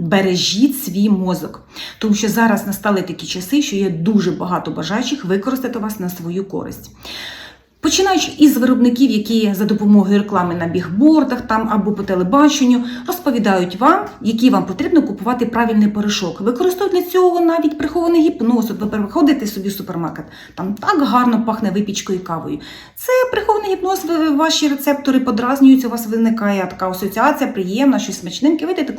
бережіть свій мозок. Тому що зараз настали такі часи, що є дуже багато бажаючих використати вас на свою користь. Починаючи із виробників, які за допомогою реклами на бігбордах там або по телебаченню розповідають вам, який вам потрібно купувати правильний порошок. Використовують для цього навіть прихований гіпноз. От ви приходите собі в супермаркет, там так гарно пахне випічкою і кавою. Це прихований гіпноз, ваші рецептори подразнюються, у вас виникає така асоціація, приємна, щось смачненьке. Ви йдете,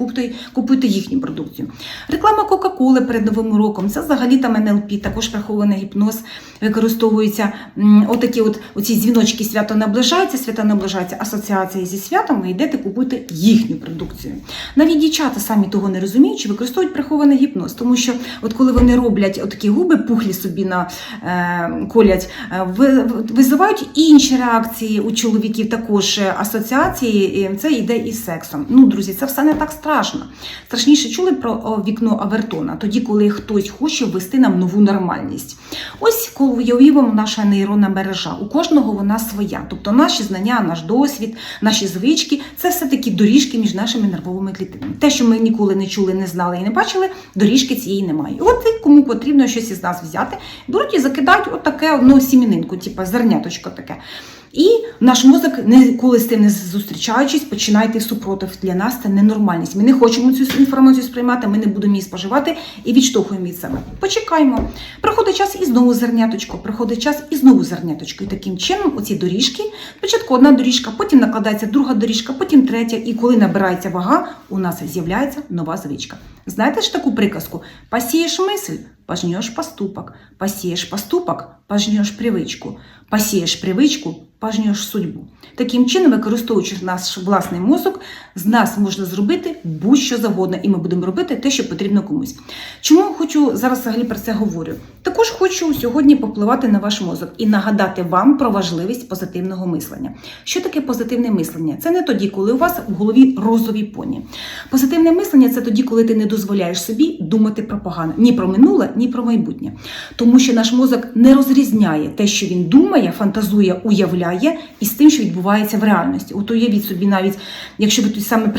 купуєте їхню продукцію. Реклама Кока-Коли перед Новим роком це взагалі там НЛП, також прихований гіпноз використовується. Отакі от оці дзвіночки свято наближається, свято наближається, асоціація зі святом, ви йдете купуєте їхню продукцію. Навіть дівчата самі того не розуміючи, використовують прихований гіпноз, тому що от коли вони роблять отакі губи пухлі собі на е, колять, е, визивають інші реакції у чоловіків, також е, асоціації. і Це йде із сексом. Ну, друзі, це все не так страшно. Страшніше чули про вікно Авертона, тоді, коли хтось хоче ввести нам нову нормальність. Ось коли уявімо наша нейронна мережа. У кожного вона своя. Тобто наші знання, наш досвід, наші звички це все таки доріжки між нашими нервовими клітинами. Те, що ми ніколи не чули, не знали і не бачили, доріжки цієї немає. От кому потрібно щось із нас взяти, беруть і закидають отаке одну сімінинку, типу зерняточко таке. І наш мозок, ніколи з тим не зустрічаючись, починає йти супротив. Для нас це ненормальність. Ми не хочемо цю інформацію сприймати, ми не будемо її споживати і відштовхуємо від себе. Почекаємо. Приходить час і знову зерняточко, приходить час і знову зерняточко. І таким чином оці доріжки, спочатку одна доріжка, потім накладається друга доріжка, потім третя. І коли набирається вага, у нас з'являється нова звичка. Знаєте ж таку приказку? Посієш мисль, пожнеш поступок. Посієш поступок, пожнеш привичку. Посієш привичку, пожнеш судьбу. Таким чином, використовуючи наш власний мозок, з нас можна зробити будь-що завгодно, і ми будемо робити те, що потрібно комусь. Чому хочу зараз взагалі про це говорю? Також хочу сьогодні попливати на ваш мозок і нагадати вам про важливість позитивного мислення. Що таке позитивне мислення? Це не тоді, коли у вас в голові розові поні. Позитивне мислення це тоді, коли ти не дозволяєш собі думати про погане ні про минуле, ні про майбутнє. Тому що наш мозок не розрізняє те, що він думає, фантазує, уявляє, із тим, що відбувається в реальності. От уявіть собі, навіть якщо ви саме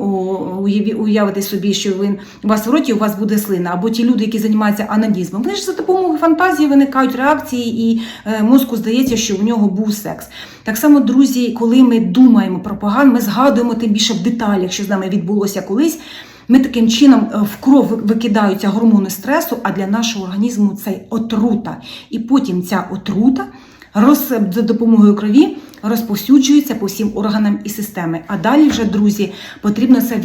о, уяві- уявите собі, що він у вас в роті, у вас буде слина, або ті люди, які займаються анонізмом, вони ж за допомогою фантазії виникають реакції, і е, мозку здається, що у нього був секс. Так само, друзі, коли ми думаємо про погане, ми згадуємо тим більше в деталях, що з нами відбулося колись. Ми таким чином е, в кров викидаються гормони стресу, а для нашого організму це отрута. І потім ця отрута роз, за допомогою крові розповсюджується по всім органам і системи. А далі вже, друзі, потрібно це